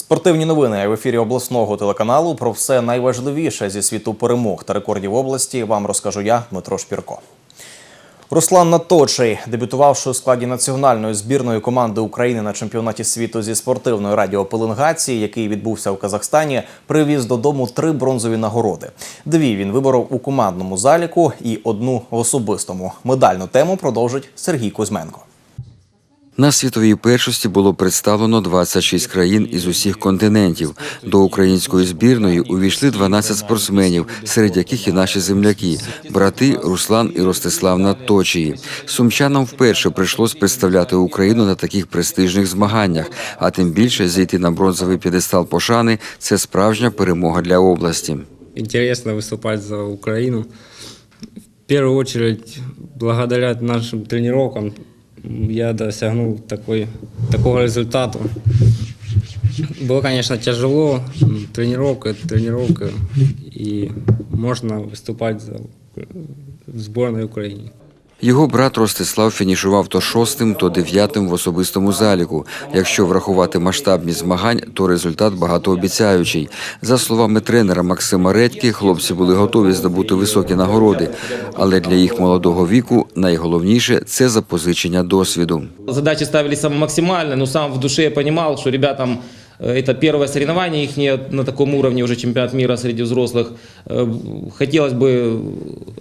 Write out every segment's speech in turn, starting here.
Спортивні новини в ефірі обласного телеканалу про все найважливіше зі світу перемог та рекордів області вам розкажу я, Дмитро Шпірко. Руслан Наточий, дебютувавши у складі національної збірної команди України на чемпіонаті світу зі спортивної радіопеленгації, який відбувся в Казахстані, привіз додому три бронзові нагороди. Дві він виборов у командному заліку і одну в особистому. Медальну тему продовжить Сергій Кузьменко. На світовій першості було представлено 26 країн із усіх континентів. До української збірної увійшли 12 спортсменів, серед яких і наші земляки брати Руслан і Ростислав Надточії. Сумчанам вперше прийшлось представляти Україну на таких престижних змаганнях, а тим більше зійти на бронзовий п'єдестал пошани це справжня перемога для області. интересно выступать за Украину. В первую очередь, благодаря нашим тренировкам, я досягнул такой, такого результата. Было, конечно, тяжело, м, тренировка, тренировка, и можно выступать за в сборной Украины. Його брат Ростислав фінішував то шостим, то дев'ятим в особистому заліку. Якщо врахувати масштабність змагань, то результат багатообіцяючий. За словами тренера Максима Редьки, хлопці були готові здобути високі нагороди, але для їх молодого віку найголовніше це запозичення досвіду. Задачи ставили самые максимальные, но сам в душе я понимал, что ребятам э, это первое соревнование их на таком уровне, уже чемпионат мира среди взрослых. Э, Хотелось бы,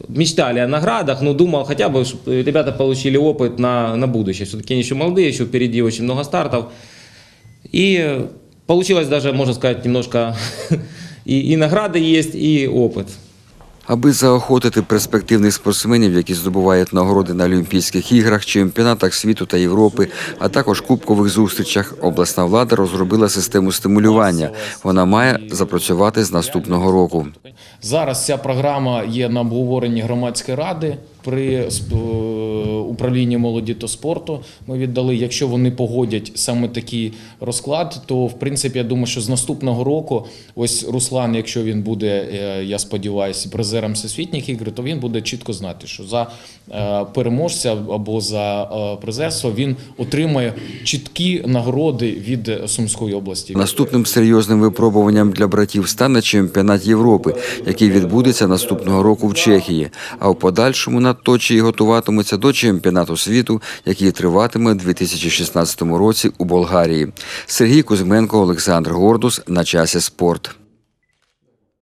мечтали о наградах, но думал хотя бы, чтобы ребята получили опыт на, на будущее. Все-таки они еще молодые, еще впереди очень много стартов. И получилось даже, можно сказать, немножко и, и награды есть, и опыт. Аби заохотити перспективних спортсменів, які здобувають нагороди на Олімпійських іграх, чемпіонатах світу та Європи, а також кубкових зустрічах, обласна влада розробила систему стимулювання. Вона має запрацювати з наступного року. Зараз ця програма є на обговоренні громадської ради при е, молоді та спорту. Ми віддали. Якщо вони погодять саме такий розклад, то в принципі я думаю, що з наступного року, ось Руслан, якщо він буде, е, я сподіваюся, призером всесвітніх ігор, то він буде чітко знати, що за е, переможця або за е, призерство він отримає чіткі нагороди від Сумської області. Наступним серйозним випробуванням для братів стане чемпіонат Європи, який відбудеться наступного року в Чехії. А в подальшому надточії готуватимуться до чемпіонату світу, який триватиме у 2016 році у Болгарії. Сергій Кузьменко, Олександр Гордус на часі спорт.